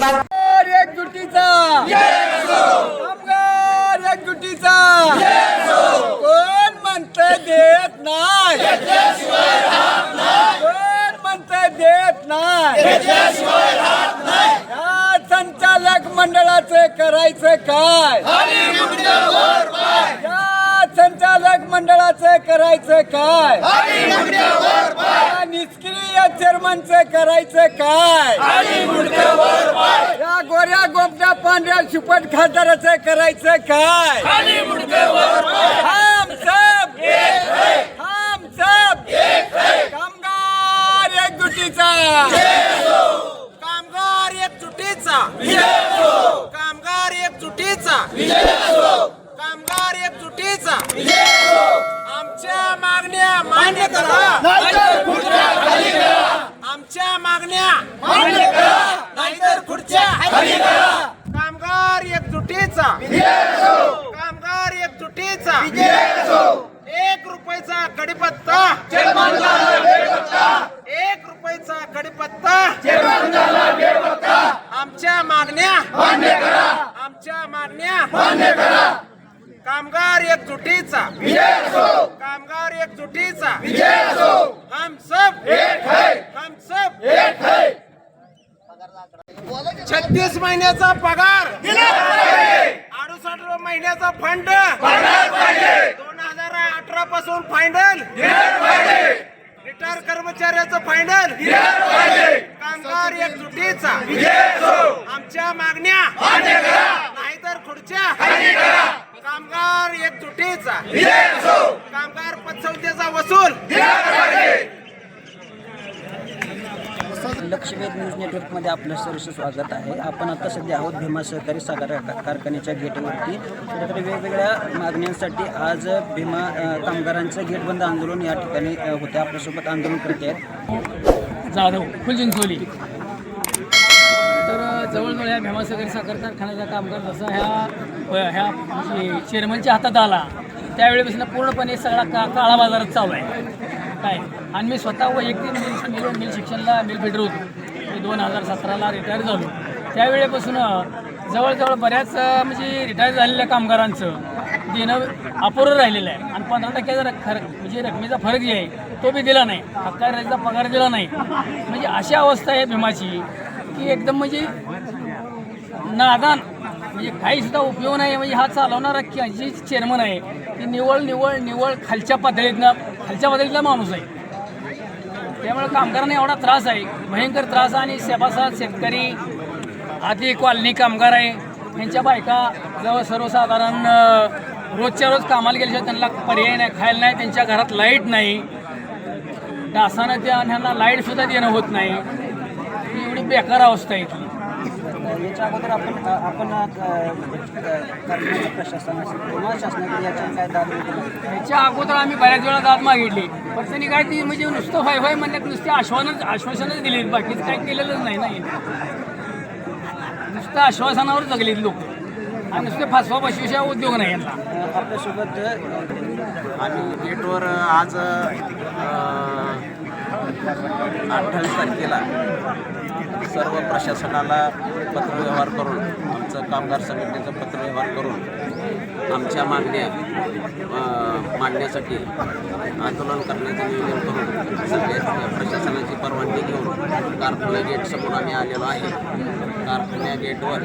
कामगार एकजुटीचा कामगार एकजुटीचा कोण म्हणत देत नाही कोण म्हणत देत नाही या संचालक मंडळाचं करायचं काय या संचालक मंडळाचं करायचं काय या निष्क्रिय चेअरमनचं करायचं काय? या गोऱ्या गोपड्या पांढऱ्या सुपट खासदाराचं करायचं काय? हम सब हम सब कामगार एकजुटीचा कामगार एकजुटीचा कामगार एकजुटीचा कामगार एकजुटीचा आमच्या मागण्या मान्य करा. आमच्या मागण्या मान्य करा नाहीतर खुर्च्या कामगार एकजुटीचा कामगार एकजुटीचा एक रुपयाचा कडीपत्ता एक रुपयाचा कडीपत्ता आमच्या मागण्या आमच्या मागण्या कामगार एकजुटीचा कामगार एकजुटीचा हम सब हम सब छत्तीस महिन्याचा पगार अडुसष्ट महिन्याचा फंड दोन हजार अठरा पासून फायनल रिटायर कर्मचाऱ्याचं फायनल कामगार एकजुटीचा आमच्या मागण्या. नाहीतर खुर्च्या. कामगार एकजुटीचा. कामगार पतसंस्थेचा वसूल. लक्षवेध न्यूज नेटवर्कमध्ये आपलं सरस स्वागत आहे. आपण आता सध्या आहोत भीमा सहकारी साखर कार- कारखान्याच्या गेटवरती. कुठेतरी वेगवेगळ्या मागण्यांसाठी आज भीमा कामगारांचं गेट बंद आंदोलन या ठिकाणी होते. आपल्यासोबत आंदोलनकर्ते आहेत. जाधव फुलचिंचोली तर जवळजवळ ह्या भीमासागरी साखर कारखान्याचा कामगार जसा ह्या ह्या चेअरमनच्या हातात आला त्यावेळेपासून पूर्णपणे सगळा का काळा बाजारात चालू आहे. काय? आणि मी स्वतः वैयक्तिक मिल मिल मिल शिक्षणला मिल फिटर होतो. मी दोन हजार सतराला रिटायर झालो. त्यावेळेपासून जवळजवळ बऱ्याच म्हणजे रिटायर झालेल्या कामगारांचं देणं अपुरं राहिलेलं आहे. आणि पंधरा टक्क्याचा रक- खर म्हणजे रकमेचा फरक जे आहे तो बी दिला नाही. हक्काचा पगार दिला नाही. म्हणजे अशी अवस्था आहे भीमाची की एकदम म्हणजे नादान. म्हणजे काही सुद्धा उपयोग नाही. म्हणजे हा चालवणारा कि- जी चेअरमन आहे ती निवळ निवळ निवळ खालच्या पातळीतनं खालच्या पातळीतला माणूस आहे. त्यामुळे कामगारांना एवढा त्रास आहे. भयंकर त्रास आहे. आणि सभासद शेतकरी आधी कॉलनी कामगार आहे. यांच्या बायका जवळ सर्वसाधारण रोजच्या रोज कामाला गेल्याशिवाय त्यांना पर्याय नाही खायला नाही त्यांच्या घरात लाइट नाही. डासानं त्या ह्यांना लाईटसुद्धा देणं होत नाही. ही एवढी बेकार अवस्था आहे इथली याच्या अगोदर आपण आपण अ, अ, कारखान्याचं प्रशासन असेल किंवा शासनाकडे याच्यावर काय दाद ह्याच्या अगोदर आम्ही बऱ्याच वेळा दाद मागितली. पण त्यांनी काय ती म्हणजे नुसतं व्हाय व्हाय म्हणण्यात नुसते आश्वासन आश्वासनच दिली बाकीचं काही केलेलंच नाही ना नुसतं आश्वासनावर जगलेत लोक. आणि नुसते फासवा बसविषया उद्योग नाही यांना. आपल्यासोबत आम्ही गेटवर आज अठ्ठावीस तारखेला सर्व प्रशासनाला पत्रव्यवहार करून आमचं कामगार संघटनेचं पत्रव्यवहार करून आमच्या मागण्या मांडण्यासाठी आंदोलन करण्याचं नियोजन करून सगळे प्रशासनाची परवानगी घेऊन कारखाना गेटसमोर आम्ही आलेलो आहे. कारखान्या गेटवर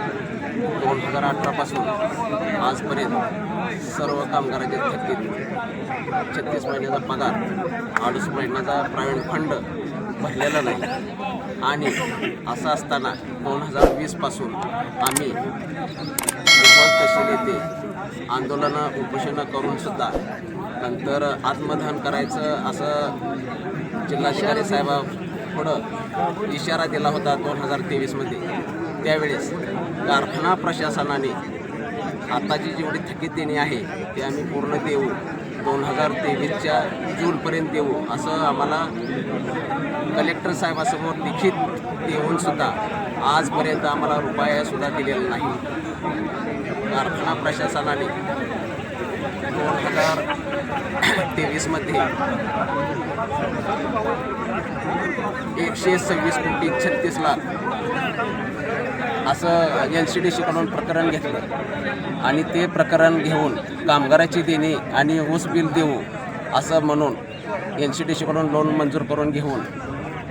दोन हजार अठरापासून आजपर्यंत सर्व कामगारांचे थकीत छत्तीस महिन्याचा पगार अडीच महिन्याचा प्रायव्हेट फंड भरलेला नाही. आणि असं असताना दोन हजार वीसपासून आम्ही मोहोळ तहसील आंदोलनं उपोषणं करूनसुद्धा नंतर आत्मदहन करायचं असं जिल्हाधिकारी साहेबा पुढं इशारा दिला होता दोन हजार तेवीसमध्ये. त्यावेळेस कारखाना प्रशासनाने आताची जेवढी थकीत देणी आहे ते आम्ही पूर्ण देऊ. दोन हजार तेवीसच्या जूनपर्यंत देऊ असं आम्हाला कलेक्टर साहेबासमोर लिखित देऊन सुद्धा आजपर्यंत आम्हाला रुपयासुद्धा दिलेला नाही. कारखाना प्रशासनाने दोन हजार तेवीसमध्ये एकशे सव्वीस कोटी छत्तीस लाख असं एन सी डी सीकडून प्रकरण घेतलं. आणि ते प्रकरण घेऊन कामगाराची देणे आणि ऊस बिल देऊ असं म्हणून एन सी डी सीकडून लोन मंजूर करून घेऊन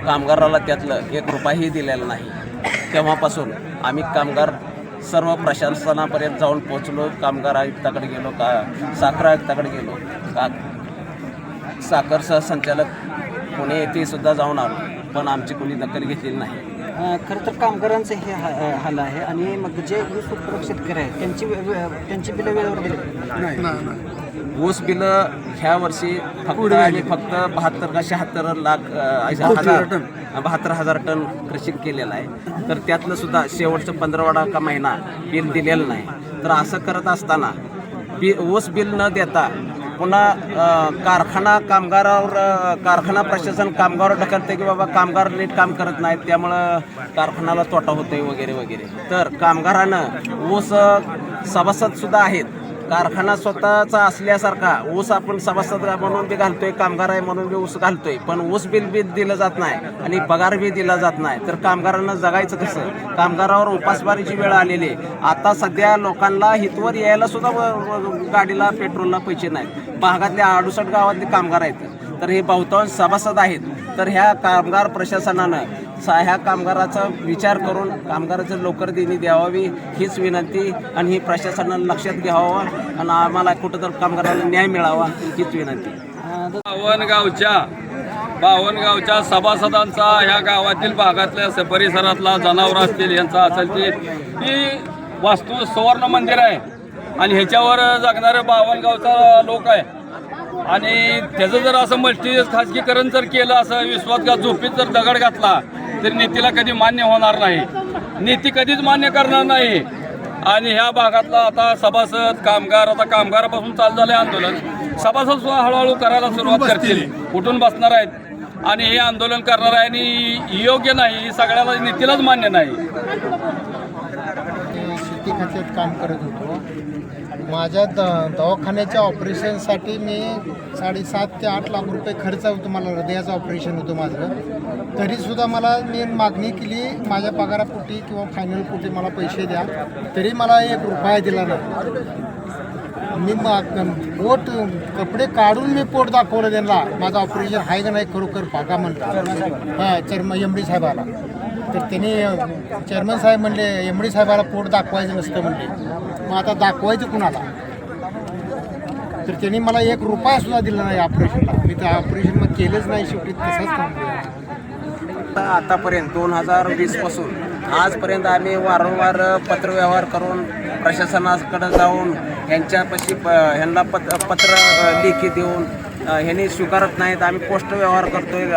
कामगाराला त्यातलं एक रुपयाही दिलेला नाही. तेव्हापासून आम्ही कामगार सर्व प्रशासनापर्यंत जाऊन पोचलो कामगार आयुक्ताकडे गेलो का साखर आयुक्ताकडे गेलो का साखर सहसंचालक पुणे येथे सुद्धा जाऊन आलो. पण आमची कोणी दखल घेतलेली नाही. खरं तर कामगारांचं हे हा- हाल आहे आणि मग जे उत्पादक शेतकरी आहेत त्यांची वे- वे- त्यांची बिलं वेळेवर दिली ऊस बिलं ह्या वर्षी फक्त आणि फक्त बहात्तर का शहात्तर लाख अ, हजार बहात्तर हजार टन कृषी केलेलं आहे. तर त्यातलं सुद्धा शेवटचं पंधरवडा का महिना बिल दिलेलं नाही. तर असं करत असताना बि ऊस बिल न देता पुन्हा कारखाना कामगारावर कारखाना प्रशासन कामगारावर ढकलते की बाबा कामगार नीट काम करत नाहीत त्यामुळं कारखान्याला तोटा होतोय वगैरे वगैरे. तर कामगारानं ऊस सभासदसुद्धा सभासद सुद्धा आहेत. कारखाना स्वतःचा असल्यासारखा ऊस आपण सभासद म्हणून बी घालतोय कामगार आहे म्हणून बी ऊस घालतोय पण ऊस बिल बी दिलं जात नाही आणि पगार बी दिला जात नाही. तर कामगारांना जगायचं कसं? कामगारावर उपासमारीची वेळ आलेली आहे. आता सध्या लोकांना हितवर यायला सुद्धा व- गाडीला पेट्रोलला पैसे नाहीत. भागातल्या अडुसठ गावातले कामगार आहेत. तर हे बहुतांश सभासद आहेत. तर ह्या कामगार प्रशासनानं सा ह्या कामगाराचा विचार करून कामगाराचं लवकर देणी द्यावावी हीच विनंती आणि ही प्रशासनानं लक्षात घ्यावं आणि आम्हाला कुठं तर कामगाराला न्याय मिळावा हीच विनंती. बावनगावच्या बावनगावच्या सभासदांचा ह्या गावातील भागातल्या परिसरातला जनावर असतील यांचा असेल ते ही वास्तू सुवर्ण मंदिर आहे. आणि ह्याच्यावर जगणारे बावनगावचा लोक आहे. आणि त्याचं जर असं मल्टी खाजगीकरण जर केलं असं विश्वासघात झोपीत जर दगड घातला तर नीतीला कधी मान्य होणार नाही. नीती कधीच मान्य करणार नाही. आणि ह्या भागातला आता सभासद कामगार आता कामगारापासून चालू झालं आंदोलन. सभासद सुद्धा हळूहळू करायला सुरुवात करतील. उठून बसणार आहेत? आणि हे आंदोलन करणार आहे आणि योग्य नाही हे सगळ्याला नीतीलाच मान्य नाही. शेती खात्यात काम करत होतो. माझ्या द दवाखान्याच्या ऑपरेशनसाठी मी साडेसात ते आठ लाख रुपये खर्च होतो मला हृदयाचं ऑपरेशन होतं माझं. तरीसुद्धा मला मी मागणी केली माझ्या पगारापोटी किंवा फायनल पोटी मला पैसे द्या. तरी मला एक रुपया दिला नाही. मी माग पोट कपडे काढून मी पोट दाखवलं त्यांना माझं ऑपरेशन आहे का नाही खरोखर पाका म्हणतात. हां चर्म एम डी साहेबाला. तर त्यांनी चेअरमन साहेब म्हणले एम डी साहेबाला पोट दाखवायचं नसतं म्हणले. मग आता दाखवायचं कुणाला? तर त्यांनी मला एक रुपया सुद्धा दिला नाही ऑपरेशनला. मी तर ऑपरेशन मग केलंच नाही शेवटी तसंच आता आतापर्यंत दोन हजार वीसपासून आजपर्यंत आम्ही वारंवार पत्रव्यवहार करून प्रशासनाकडे जाऊन ह्यांच्यापाशी प ह्यांना पत पत्र लेखी देऊन ह्यांनी स्वीकारत नाहीत. आम्ही पोस्ट व्यवहार करतोय.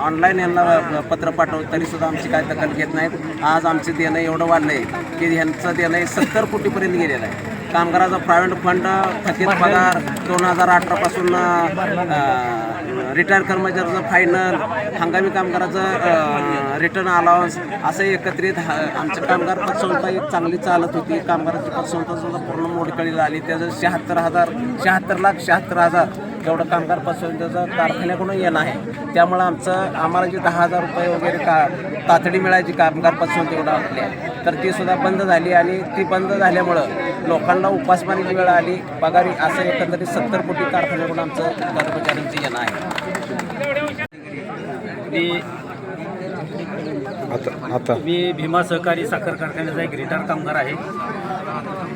ऑनलाईन यांना पत्र पाठवतो तरीसुद्धा आमची काय दखल घेत नाहीत. आज आमचे देणं एवढं वाढलं आहे की ह्यांचं देणं हे सत्तर कोटीपर्यंत गेलेलं आहे. कामगाराचा प्रायव्हेट फंड थकीत पगार दोन हजार अठरापासून रिटायर कर्मचाऱ्याचं फायनल हंगामी कामगाराचं रिटर्न अलाउन्स असं एकत्रित हा- आमच्या कामगार पतसंस्था एक चांगली चालत होती. कामगाराची पतसंस्था सुद्धा पूर्ण मोडकळीला आली. त्याचं शहात्तर हजार शहात्तर लाख शहात्तर हजार एवढं कामगार पतसंस्थेचं कारखान्याकडून येणं आहे? त्यामुळं आमचं आम्हाला जी दहा हजार रुपये वगैरे का तातडी मिळायची कामगार पतसंस्थेकडं आपल्या तर ती सुद्धा बंद झाली आणि ती बंद झाल्यामुळं लोकांना उपासमारीची वेळ आली. पगारी असं एकंदरीत सत्तर कोटी कारखान्याकडून आमचं कर्मचाऱ्यांचं येणं आहे. मी मी भीमा सहकारी साखर कारखान्याचा एक रिटायर कामगार आहे.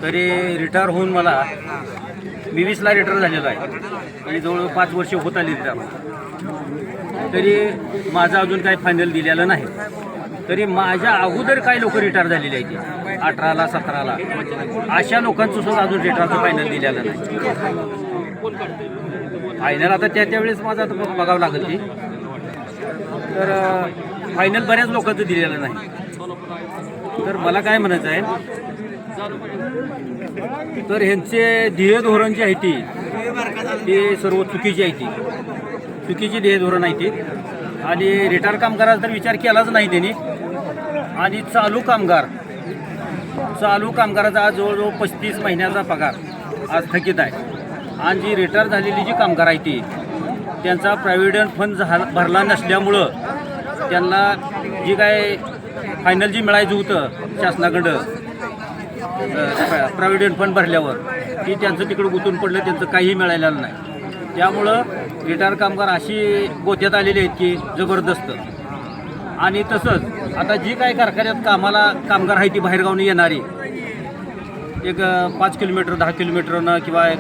तरी रिटायर होऊन मला मी वीसला रिटायर झालेलो आहे. आणि जवळ पाच वर्ष होत आली रिटायर तरी माझं अजून काही फायनल दिलेलं नाही. तरी माझ्या अगोदर काही लोक रिटायर झालेले आहेत अठराला सतराला. अशा लोकांचं सुद्धा अजून रिटायरचं फायनल दिलेलं नाही. फायनल आता त्या त्यावेळेस माझं आता बघावं लागेल ती तर फायनल बऱ्याच लोकांचं दिलेलं नाही. तर मला काय म्हणायचं आहे? तर ह्यांचे ध्येय धोरण जे आहे ती ते सर्व चुकीची आहे ती. चुकीची ध्येय धोरण आहे ती. आणि रिटायर कामगाराचा तर विचार केलाच नाही त्यांनी. आणि चालू कामगार चालू कामगाराचा आज जवळजवळ पस्तीस महिन्याचा पगार आज थकीत आहे. आणि जी रिटायर झालेली जी कामगार आहे ती त्यांचा प्रॉव्हिडंट फंड झाला भरला नसल्यामुळं त्यांना जी काय फायनल जी मिळायचं होतं शासनाकडं प्रॉव्हिडंट फंड भरल्यावर की त्यांचं तिकडं गुंतून पडलं त्यांचं काहीही मिळालेलं नाही. त्यामुळं रिटायर कामगार अशी गोत्यात आलेले आहेत की जबरदस्त. आणि तसंच आता जी काही कारखान्यात कामाला कामगार आहे ती बाहेरगावून येणारी एक पाच किलोमीटर दहा किलोमीटरनं किंवा एक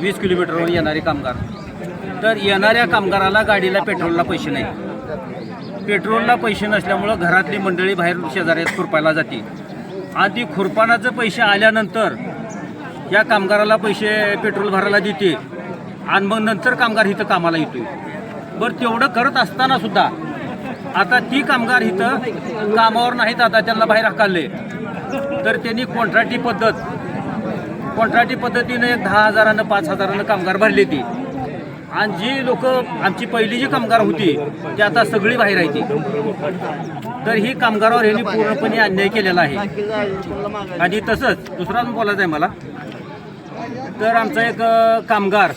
वीस किलोमीटरवरून येणारे कामगार. तर येणाऱ्या कामगाराला गाडीला पेट्रोलला पैसे नाही पेट्रोलला पैसे नसल्यामुळं घरातली मंडळी बाहेर शेजाऱ्यात खुरपायला जाते. आधी खुरपानाचं पैसे आल्यानंतर या कामगाराला पैसे पेट्रोल भरायला देते. आणि मग नंतर कामगार इथं कामाला येतो बरं तेवढं करत असताना सुद्धा आता ती कामगार इथं कामावर नाहीत. आता त्यांना बाहेर हकालले. तर त्यांनी कॉन्ट्रॅक्टी पद्धत कॉन्ट्रॅक्टी पद्धतीनं एक दहा हजारानं पाच हजारानं कामगार भरले ती. आणि जी लोक आमची पहिली जी कामगार होती ती आता सगळी बाहेर आहे ती. तर ही कामगारावर यांनी पूर्णपणे अन्याय केलेला आहे. आणि तसंच दुसरा बोलायचं आहे मला. तर आमचा एक कामगार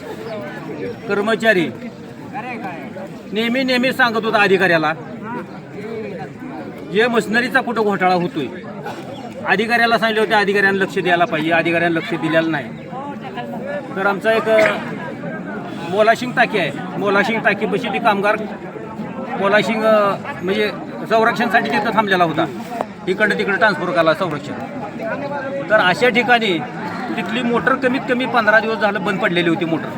कर्मचारी नेहमी नेहमी सांगत होता अधिकाऱ्याला जे मशिनरीचा कुठं घोटाळा होतोय? अधिकाऱ्याला सांगितले होते अधिकाऱ्यांना लक्ष द्यायला पाहिजे अधिकाऱ्यांना लक्ष दिलेलं नाही. तर आमचा एक मोलाशिंग टाकी आहे. मोलाशिंग टाकीपाशी ती कामगार मोलाशिंग म्हणजे संरक्षणसाठी तिथं थांबलेला होता. इकडं तिकडं ट्रान्सफर केला संरक्षण. तर अशा ठिकाणी तिथली मोटर कमीत कमी पंधरा दिवस झालं बंद पडलेली होती मोटर.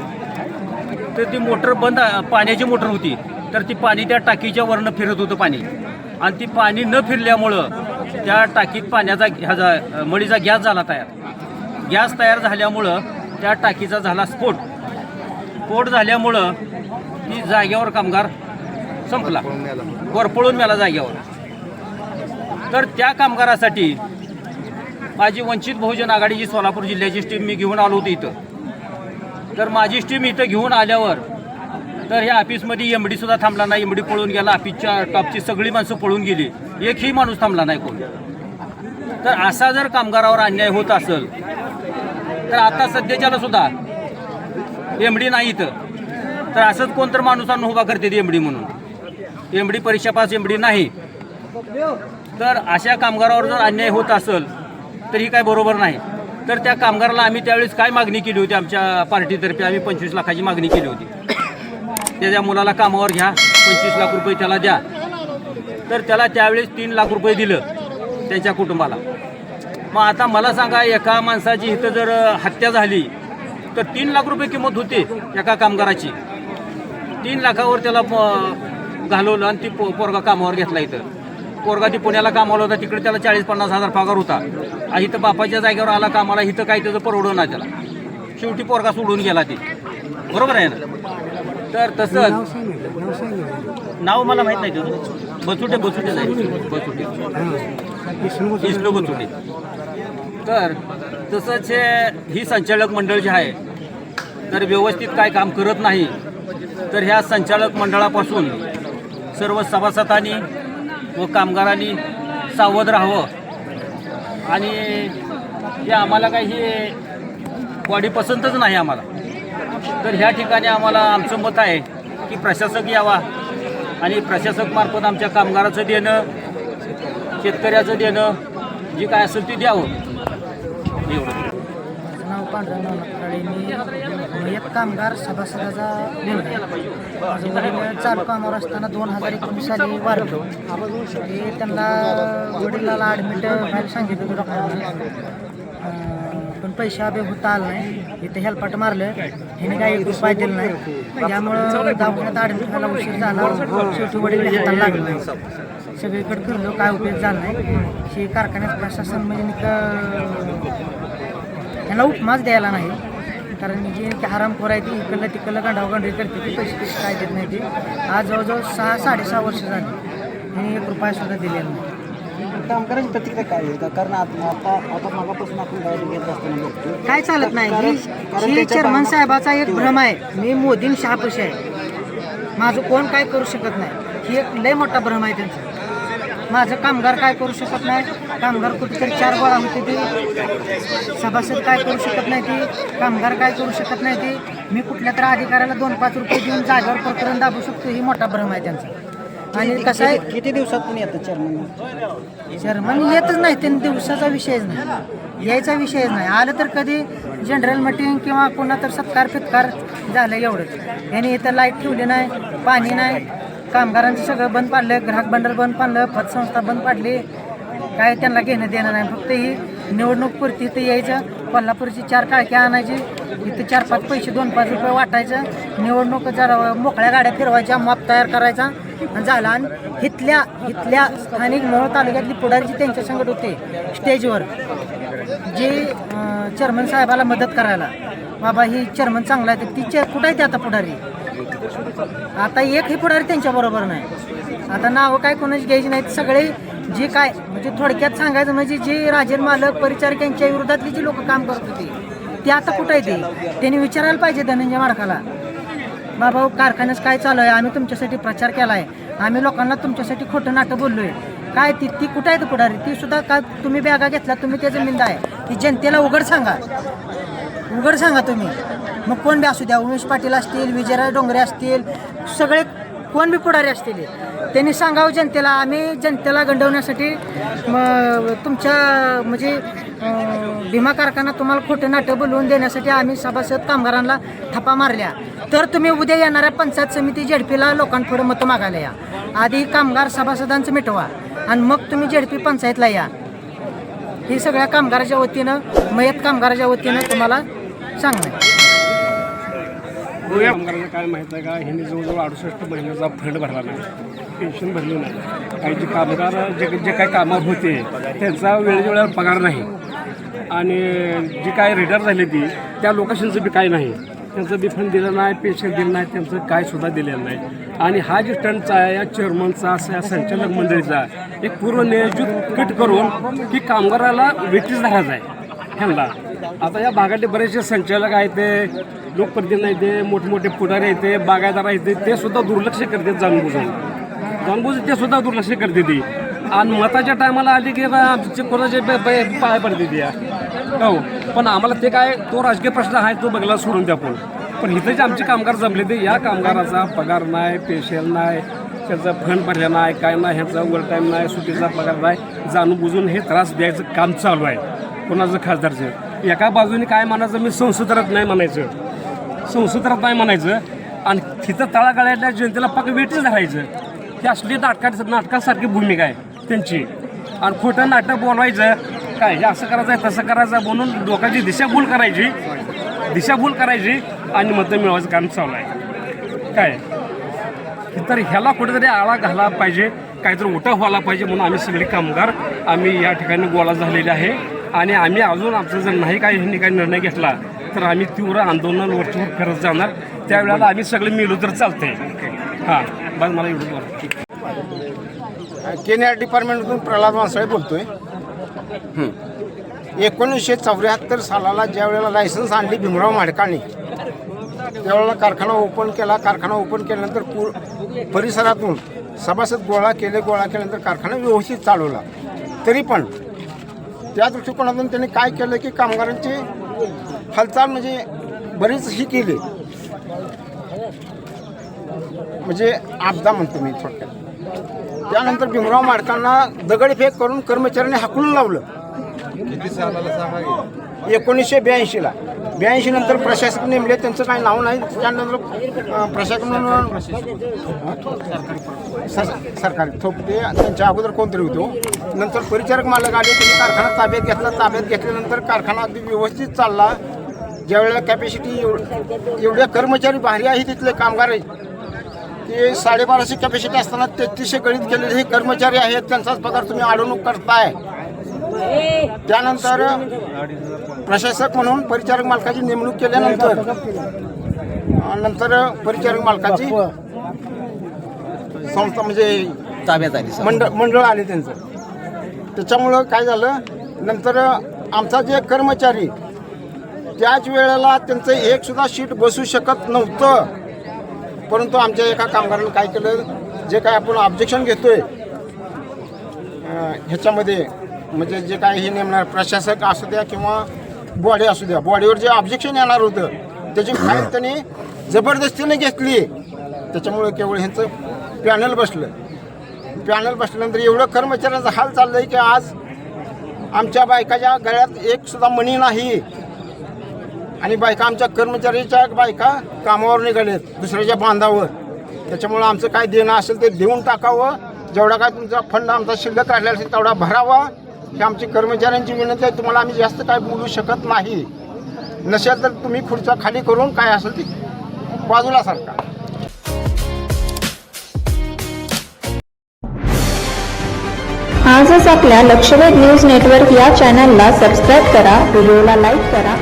तर ती मोटर बंद पाण्याची मोटर होती. तर ती पाणी त्या टाकीच्या वरनं फिरत होतं पाणी. आणि ती पाणी न फिरल्यामुळं त्या टाकीत पाण्याचा ह्याचा मळीचा गॅस झाला तयार. गॅस तयार झाल्यामुळं त्या टाकीचा झाला स्फोट. स्फोट झाल्यामुळं ती जाग्यावर कामगार संपला. वरपळून मेला जाग्यावर तर त्या कामगारासाठी माझी वंचित बहुजन आघाडीची सोलापूर जिल्ह्याची स्टीम मी घेऊन आलो होतो इथं. तर माझी स्टीम इथं घेऊन आल्यावर तर ह्या ऑफिसमध्ये एम सुद्धा थांबला नाही. एम डी पळून गेला. ऑफिसच्या टॉपची सगळी माणसं पळून गेली. एकही माणूस थांबला नाही कोण. तर असा जर कामगारावर अन्याय होत असेल तर आता सध्याच्याला सुद्धा एम डी नाही इथं. तर असंच कोणतर माणूसांना उभा करते एम डी म्हणून. एम डी परीक्षा पास एम डी नाही. तर अशा कामगारावर जर अन्याय होत असेल तर ही काय बरोबर नाही. तर त्या कामगाराला आम्ही त्यावेळेस काय मागणी केली होती आमच्या पार्टीतर्फे? आम्ही पंचवीस लाखाची मागणी केली होती. त्याच्या मुलाला कामावर घ्या पंचवीस लाख रुपये त्याला द्या. तर त्याला त्यावेळेस तीन लाख रुपये दिलं त्यांच्या कुटुंबाला. मग आता मला सांगा एका माणसाची इथं जर हत्या झाली तर तीन लाख रुपये किंमत होती एका कामगाराची. तीन लाखावर त्याला घालवलं आणि ती पो पोरगा कामावर घेतला इथं. पोरगा ती पुण्याला कामाला होता तिकडे त्याला चाळीस पन्नास हजार पगार होता. आणि इथं बापाच्या जागेवर आला कामाला इथं काही त्याचं परवडलं नाही त्याला. शेवटी पोरगा सोडून गेला ते. बरोबर आहे ना? तर तसंच नाव मला माहीत नाही तुझं. बचुटे बचुटे नाही. बचुटे. विष्णू बचुटे. तर तसंच हे ही संचालक मंडळ जे आहे तर व्यवस्थित काय काम करत नाही तर ह्या संचालक मंडळापासून सर्व सभासदांनी व कामगारांनी सावध राहावं. आणि हे आम्हाला काही हे बॉडी पसंतच नाही आम्हाला. तर ह्या ठिकाणी आम्हाला आमचं मत आहे की प्रशासक यावा आणि प्रशासक मार्फत आमच्या कामगाराचं देणं शेतकऱ्याचं देणं जे काय असेल ते द्यावं. एवढं. एक कामगार सभासदाचा मुलगा आहे. चालू कामावर असताना दोन हजार एकोणीस साली वारलो ते त्यांना वडिलाला ॲडमिट व्हायला सांगितलं होतं डॉक्टरांनी. पण पैसे अभे होता आला नाही. इथे हेल्पाट मारलं. ह्याने काही एक रुपये दिला नाही. त्यामुळं दवाखान्यात ॲडमिट व्हायला उशीर झाला. शेवटी वडील हाताला लागलं सगळीकडे फिरलो काय उपयोग झाला नाही. हे कारखान्यात प्रशासन म्हणजे त्यांना उपमाच द्यायला नाही. कारण जी हरामखोर आहे ती इकडलं तिकडलं गांडावगांडरी करते ती पैसे पैसे काय देत नाही ती. आज जवळजवळ सहा साडेसहा वर्ष झाली. हे एक रुपया सुद्धा दिलेला नाही. कामगारांची प्रतिक्रिया काय आहे? का कारण आता आता आता मागापासून आपण गाडी घेत असताना बघतो काय चालत नाही? ही ही चेअरमन साहेबाचा एक भ्रम आहे? मी मोदीं शहापशी आहे. माझं कोण काय करू शकत नाही. ही एक लय मोठा भ्रम आहे त्यांचा. माझं कामगार काय करू शकत नाही? कामगार कुठेतरी चार गोळा होते ती. सभासद काय करू शकत नाही ती? कामगार काय करू शकत नाही ती? मी कुठल्या तरी अधिकाऱ्याला दोन पाच रुपये देऊन जागेवर प्रकरण दाबू शकतो ही मोठा भ्रम आहे त्यांचा. आणि कसं आहे किती- दिवसातून येतं चेअरमन जर्मन येतच नाही त्यांनी दिवसाचा विषयच नाही. यायचा विषयच नाही. आलं तर कधी जनरल मिटिंग किंवा पुन्हा तर सत्कार फितकार झालं एवढंच. यांनी इथं लाइट ठेवली नाही पाणी नाही. कामगारांचं सगळं बंद पाडलं ग्राहक बंडल बंद पाडलं पतसंस्था बंद पाडली. काय त्यांना घेणं देणं नाही फक्त ही निवडणूक पुरती इथं यायचं कोल्हापूरची चार काळक्या आणायची इथं चार पाच पैसे दोन पाच रुपये वाटायचं. निवडणूक जरा मोकळ्या गाड्या फिरवायच्या मॉप तयार करायचा आणि झाला. आणि इथल्या इथल्या स्थानिक मोहोळ तालुक्यातली पुढारीची त्यांच्या संगत होते स्टेजवर जे चेअरमन साहेबाला मदत करायला. बाबा ही चेअरमन चांगला आहे ती चे कुठं आहे ते आता पुढारी? आता एक ही पुढारी त्यांच्या बरोबर नाही. आता नावं काय कोणाची घ्यायची नाहीत सगळे जे काय म्हणजे थोडक्यात सांगायचं म्हणजे जे राजन मालक परिचारक यांच्या विरोधातली जी लोक काम करत होती ते आता कुठं आहे ते? त्यांनी विचारायला पाहिजे धनंजय माडकाला बाबा हो, कारखान्यात काय चालू आहे? आम्ही तुमच्यासाठी प्रचार केला आहे आम्ही लोकांना तुमच्यासाठी खोटं नाटं बोललो आहे काय ती ती कुठं आहे पुढारी? ती सुद्धा का तुम्ही बॅगा घेतला तुम्ही त्याचं जमीनदार आहे. ती जनतेला उघड सांगा. उघड सांगा तुम्ही. मग कोण बी असू द्या उमेश पाटील असतील विजयराज डोंगरे असतील सगळे कोण बी पुढारी असतील त्यांनी सांगावं जनतेला आम्ही जनतेला गंडवण्यासाठी मग तुमच्या म्हणजे विमा कारखाना तुम्हाला खोटं नाटं बोलवून देण्यासाठी आम्ही सभासद कामगारांना थप्पा मारल्या. तर तुम्ही उद्या येणाऱ्या पंचायत समिती जेडपीला लोकांपुढे मतं मागायला या. आधी कामगार सभासदांचं मिटवा आणि मग तुम्ही जेडपी पंचायतला या. हे सगळ्या कामगाराच्या वतीनं मयत कामगाराच्या वतीनं तुम्हाला सांगणं आहे. कामगारांना काय माहीत आहे का? ह्यांनी जवळजवळ अडुसष्ट महिन्याचा फंड भरला नाही. पेन्शन भरली नाही. काही जे कामगार जे जे काही कामावर होते त्यांचा वेळेवेळेवर पगार नाही. आणि जी काय रिटायर झाली ती त्या लोकांचं बी काय नाही. त्यांचं बी फंड दिलं नाही पेन्शन दिलं नाही त्यांचं काय सुद्धा दिलेलं नाही. आणि हा जे स्टंटचा आहे या चेअरमनचा असा या संचालक मंडळीचा एक पूर्वनियोजित कट करून की कामगाराला वेटीस धरायचा आहे. ह्यांना. आता या भागातले बरेचसे संचालक आहेत ते लोकप्रतिनिधी आहेत ते मोठमोठे पुढारी आहेत ते बागायदार आहेत ते- सुद्धा दुर्लक्ष करतात जाणबुजून जाणबुजून ते सुद्धा दुर्लक्ष करते ती. आणि मताच्या टायमाला आली की बा आमचे कोणाचे पाय पडते ती या. हो. पण आम्हाला ते काय तो राजकीय प्रश्न आहे तो बघला सोडून द्या पण पण इथं जे आमचे कामगार जमले ते या कामगाराचा पगार नाही पेशल नाही त्याचा फंड भरला नाही काय नाही ह्याचा ओव्हर टाईम नाही सुट्टीचा पगार नाही जाणून बुजून हे त्रास द्यायचं काम चालू आहे. कोणाचं खासदारचं? एका बाजूने काय म्हणायचं मी संसदरात नाही म्हणायचं. संसदरात नाही म्हणायचं. आणि तिथं तळागाळ्यातल्या जनतेला पग वेटीच धरायचं. ही असली नाटका नाटकासारखी भूमिका आहे त्यांची. आणि खोटं नाटक बोलवायचं काय हे असं करायचं आहे तसं करायचं म्हणून लोकांची दिशाभूल करायची. दिशाभूल करायची. आणि मतं मिळवायचं काम चालू आहे. काय? तर ह्याला कुठेतरी आळा घाला पाहिजे काहीतरी उठाव व्हायला पाहिजे म्हणून आम्ही सगळे कामगार आम्ही या ठिकाणी गोळा झालेले आहे. आणि आम्ही अजून आमचा जर नाही काही ह्यांनी काही निर्णय घेतला तर आम्ही तीव्र आंदोलन वरचीवर करत जाणार. त्यावेळेला आम्ही सगळे मिळू तर चालतंय. हां बस मला एवढं बोला. केनिआर डिपार्टमेंटमधून प्रल्हाद माणसाळे बोलतोय. एकोणीसशे चौऱ्याहत्तर सालाला ज्या वेळेला लायसन्स आणली भीमराव माडकाने त्यावेळेला कारखाना ओपन केला. कारखाना ओपन केल्यानंतर पूर परिसरातून सभासद गोळा केले गोळा केल्यानंतर कारखाना व्यवस्थित चालवला. तरी पण त्या दृष्टिकोनातून त्यांनी काय केलं की कामगारांची हालचाल म्हणजे बरीच ही केली. म्हणजे आपदा म्हणतो मी थोडक्यात. त्यानंतर भीमराव माडकांना दगडफेक करून कर्मचाऱ्यांनी हाकलून लावलं. एकोणीसशे ब्याऐंशीला ब्याऐंशी नंतर प्रशासक नेमले त्यांचं काही नाव नाही. त्यानंतर अं, प्रशासन सर सरकारी थोपटे त्यांच्या अगोदर कोणतरी होतो हो. नंतर परिचारक मालक आले त्यांनी कारखाना ताब्यात घेतला. ताब्यात घेतल्यानंतर कारखाना अगदी व्यवस्थित चालला. ज्यावेळेला कॅपॅसिटी एवढ्या कर्मचारी भारी आहे तिथले कामगार आहे ते साडेबाराशे कॅपॅसिटी असताना तेहतीसशे गणित केलेले हे कर्मचारी आहेत. त्यांचाच पगार तुम्ही अडवणूक करताय. त्यानंतर प्रशासक म्हणून परिचारक मालकाची नेमणूक केल्यानंतर नंतर परिचारक मालकाची संस्था म्हणजे ताब्यात आली मंडळ मंडळ आले त्यांचं. त्याच्यामुळं काय झालं नंतर आमचा जे कर्मचारी त्याच वेळेला त्यांचं एक सुद्धा सीट बसू शकत नव्हतं. परंतु आमच्या एका कामगारानं काय केलं जे काय आपण ऑब्जेक्शन घेतोय ह्याच्यामध्ये म्हणजे जे काय हे नेमणार प्रशासक असू द्या किंवा बॉडी असू द्या बॉडीवर जे ऑब्जेक्शन येणार होतं त्याची फाईल त्यांनी जबरदस्तीने घेतली. त्याच्यामुळे केवळ ह्यांचं पॅनल बसलं. पॅनल बसल्यानंतर एवढं कर्मचाऱ्यांचा हाल चाललंय की आज आमच्या बायकाच्या गळ्यात एक सुद्धा मणी नाही. आणि बायका आमच्या कर्मचारीच्या बायका कामावर निघालेत दुसऱ्याच्या बांधावर. त्याच्यामुळं आमचं काय देणं असेल ते देऊन टाकावं. जेवढा काय तुमचा फंड आमचा शिल्लक राहिलेला असेल तेवढा भरावा. हे आमची कर्मचाऱ्यांची विनंती आहे. तुम्हाला आम्ही जास्त काय बोलू शकत नाही. नसेल तर तुम्ही खुर्च्या खाली करून काय असेल ते बाजूला सारखा आजच आपल्या लक्षवेध न्यूज नेटवर्क या चॅनलला सबस्क्राईब करा व्हिडिओला लाईक करा